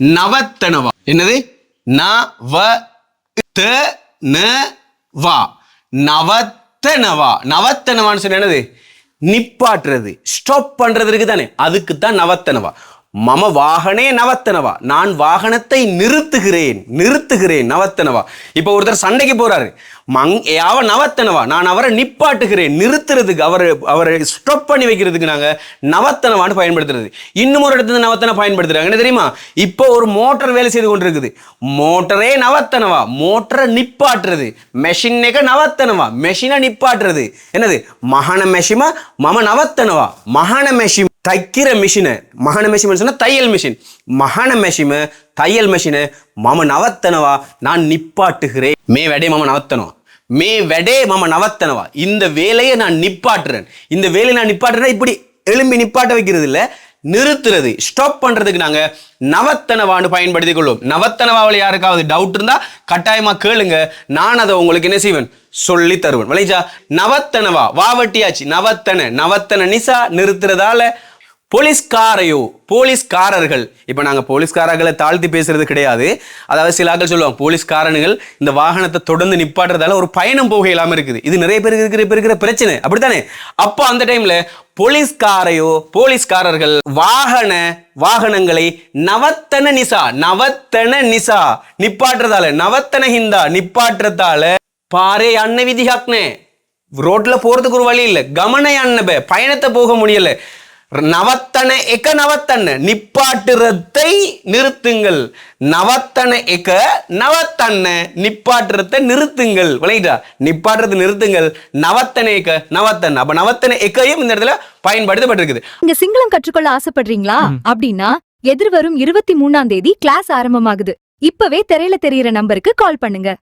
நவத்தனவா. என்னது? ந வ த ந வா. நவத்தனவா. நவத்தனவான்னு சொன்ன என்னது? நிப்பாட்டுறது. ஸ்டாப் பண்றது இருக்கு தானே. அதுக்கு தான் நவத்தனவா. மம வாகனே நவத்தனவா? நான் வாகனத்தை நிறுத்துகிறேன் நிறுத்துகிறேன் நவத்தனவா? இப்போ ஒருத்தர் சண்டைக்கு போறாரு. மங் யாவ நவத்தனவா? நான் அவரை நிப்பாட்டுகிறேன் நிறுத்துறதுக்கு அவரை அவரை ஸ்டாப் பண்ணி வைக்கிறதுக்கு நாங்க நவத்தனவான்னு பயன்படுத்துறது. இன்னும் ஒரு இடத்துல நவத்தன பயன்படுத்துறாங்க. என்ன தெரியுமா? இப்போ ஒரு மோட்டார் வேலை செய்து கொண்டிருக்குது. மோட்டரே நவத்தனவா? மோட்டரை நிப்பாட்டுறது. மெஷினேக்க நவத்தனவா? மெஷினை நிப்பாட்டுறது. என்னது? மகன மெஷிமா மம நவத்தனவா? மகன மெஷிமா தைக்கிற மிஷினை மகன மெஷின் சொன்னால் தையல் மிஷின் மகன மெஷிம தையல் மிஷினை மம நவத்தனவா? நான் நிப்பாட்டுகிறேன். மே வெடே மம நவத்தனவா? மே வெடே மம நவத்தனவா? இந்த வேலையை நான் நிப்பாட்டுறேன். இந்த வேலையை நான் நிப்பாட்டுறேன் இப்படி எழும்பி நிப்பாட்ட வைக்கிறது இல்லை நிறுத்துறது. ஸ்டாப் பண்றதுக்கு நாங்க நவத்தனவான்னு பயன்படுத்திக் கொள்வோம். நவத்தனவாவில் யாருக்காவது டவுட் இருந்தா கட்டாயமா கேளுங்க. நான் அதை உங்களுக்கு என்ன செய்வேன்? சொல்லி தருவேன். விளைஞ்சா நவத்தனவா? வாவட்டியாச்சு நவத்தன நவத்தன நிசா நிறுத்துறதால போலீஸ்காரையோ போலீஸ்காரர்கள். இப்போ நாங்கள் போலீஸ்காரர்களை தாழ்த்தி பேசுறது கிடையாது. அதாவது சில சொல்லுவாங்க போலீஸ்காரனுகள் இந்த வாகனத்தை தொடர்ந்து நிப்பாட்டுறதால ஒரு பயணம் போக இல்லாமல் இருக்குது. இது நிறைய பேருக்கு இருக்கிற இப்போ இருக்கிற பிரச்சனை. அப்படித்தானே? அப்போ அந்த டைம்ல போலீஸ்காரையோ போலீஸ்காரர்கள் வாகன வாகனங்களை நவத்தன நிசா நவத்தன நிசா நிப்பாட்டுறதால நவத்தன ஹிந்தா நிப்பாட்டுறதால பாரே அன்ன விதிஹாக்னே. ரோட்ல போறதுக்கு ஒரு வழி இல்லை. கமன அன்னப பயணத்தை போக முடியல. நவத்தன எக்க நவத்தன நிப்பாட்டுறதை நிறுத்துங்கள். நவத்தன எக்க நவத்தன்ன. நிப்பாட்டுறதை நிறுத்துங்கள். விளையிட்டா நிப்பாட்டுறதை நிறுத்துங்கள். நவத்தன எக்க நவத்தன் அப்ப நவத்தன எக்கையும் இந்த இடத்துல பயன்படுத்தப்பட்டிருக்குது. நீங்க சிங்களம் கற்றுக்கொள்ள ஆசைப்படுறீங்களா? அப்படின்னா எதிர்வரும் இருபத்தி மூணாம் தேதி கிளாஸ் ஆரம்பமாகுது. இப்பவே திரையில தெரியற நம்பருக்கு கால் பண்ணுங்க.